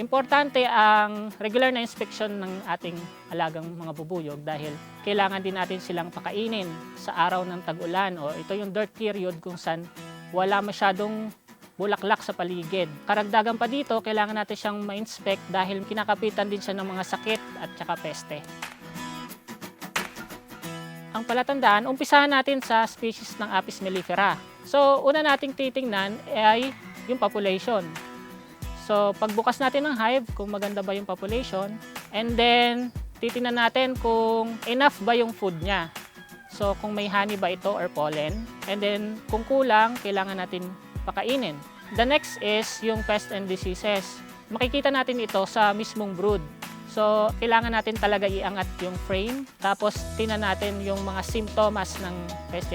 Importante ang regular na inspection ng ating alagang mga bubuyog dahil kailangan din natin silang pakainin sa araw ng tag-ulan o ito yung dirt period kung saan wala masyadong bulaklak sa paligid. Karagdagan pa dito, kailangan natin siyang ma-inspect dahil kinakapitan din siya ng mga sakit at saka peste. Ang palatandaan, umpisahan natin sa species ng Apis mellifera. So, una nating titingnan ay yung population. So, pagbukas natin ng hive, kung maganda ba yung population, and then titingnan natin kung enough ba yung food niya. So, kung may honey ba ito or pollen, and then kung kulang, kailangan natin pakainin. The next is yung pest and diseases. Makikita natin ito sa mismong brood. So, kailangan natin talaga iangat yung frame, tapos tingnan natin yung mga simptomas ng pest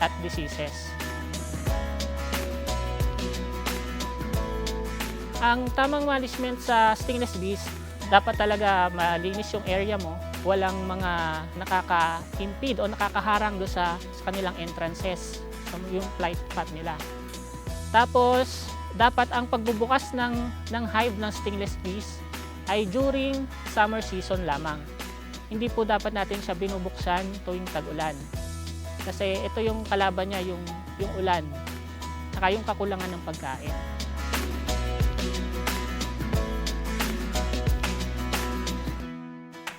at diseases. Ang tamang management sa stingless bees, dapat talaga malinis yung area mo. Walang mga nakaka-impede o nakakaharang do sa, sa kanilang entrances, yung flight path nila. Tapos, dapat ang pagbubukas ng, ng hive ng stingless bees ay during summer season lamang. Hindi po dapat natin siya binubuksan tuwing tag-ulan. Kasi ito yung kalaban niya, yung, yung ulan, saka yung kakulangan ng pagkain.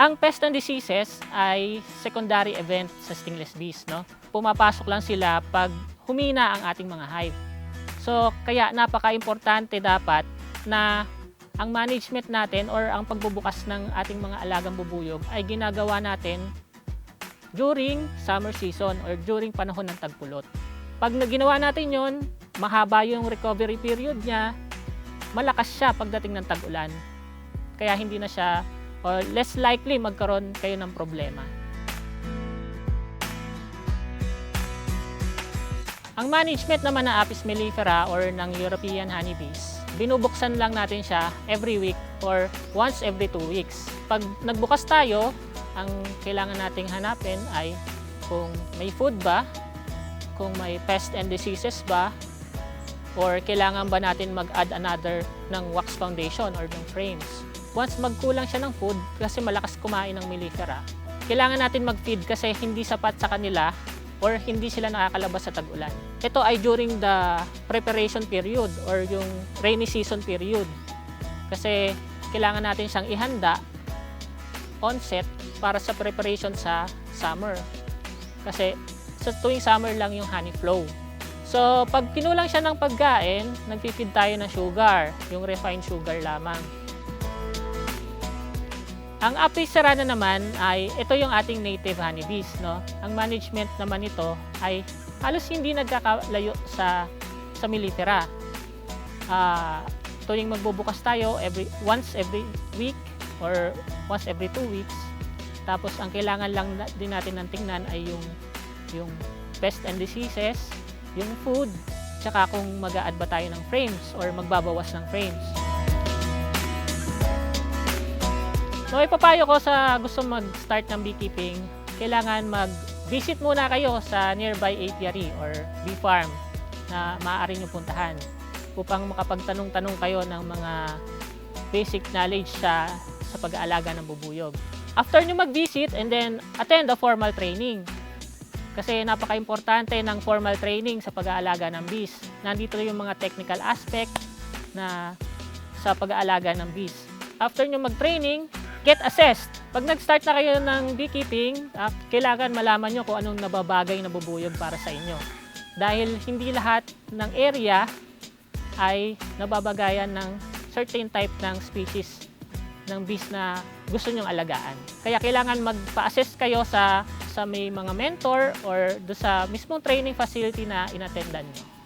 Ang pest and diseases ay secondary event sa stingless bees. No? Pumapasok lang sila pag humina ang ating mga hive. So, kaya napaka-importante dapat na ang management natin or ang pagbubukas ng ating mga alagang bubuyog ay ginagawa natin during summer season or during panahon ng tagpulot. Pag na- ginawa natin yon, mahaba yung recovery period niya, malakas siya pagdating ng tag-ulan. Kaya hindi na siya or less likely magkaroon kayo ng problema. Ang management naman ng Apis mellifera or ng European honeybees, binubuksan lang natin siya every week or once every two weeks. Pag nagbukas tayo, ang kailangan nating hanapin ay kung may food ba, kung may pest and diseases ba, or kailangan ba natin mag-add another ng wax foundation or ng frames. Once magkulang siya ng food, kasi malakas kumain ng mellifera, kailangan natin mag-feed kasi hindi sapat sa kanila or hindi sila nakakalabas sa tag-ulan. Ito ay during the preparation period or yung rainy season period. Kasi kailangan natin siyang ihanda onset para sa preparation sa summer. Kasi sa tuwing summer lang yung honey flow. So, pag kinulang siya ng pagkain, nagpipid tayo ng sugar, yung refined sugar lamang. Ang Apis cerana naman ay ito yung ating native honeybees. No? Ang management naman nito ay halos hindi nagkakalayo sa, sa millifera. Ah, tuwing magbubukas tayo every, once every week or once every two weeks. Tapos ang kailangan lang din natin ng tingnan ay yung, yung pest and diseases, yung food, tsaka kung mag add ba tayo ng frames or magbabawas ng frames. So ipapayo ko sa gusto mag-start ng beekeeping, kailangan mag-visit muna kayo sa nearby apiary or bee farm na maaari nyo puntahan upang makapagtanong-tanong kayo ng mga basic knowledge sa, sa pag-aalaga ng bubuyog. After nyo mag-visit and then attend a formal training. Kasi napaka-importante ng formal training sa pag-aalaga ng bees. Nandito yung mga technical aspect na sa pag-aalaga ng bees. After nyo mag-training, get assessed. Pag nag-start na kayo ng beekeeping, ah, kailangan malaman nyo kung anong nababagay na bubuyog para sa inyo. Dahil hindi lahat ng area ay nababagayan ng certain type ng species ng bees na gusto nyong alagaan. Kaya kailangan magpa-assess kayo sa sa may mga mentor or do sa mismong training facility na inattendan nyo.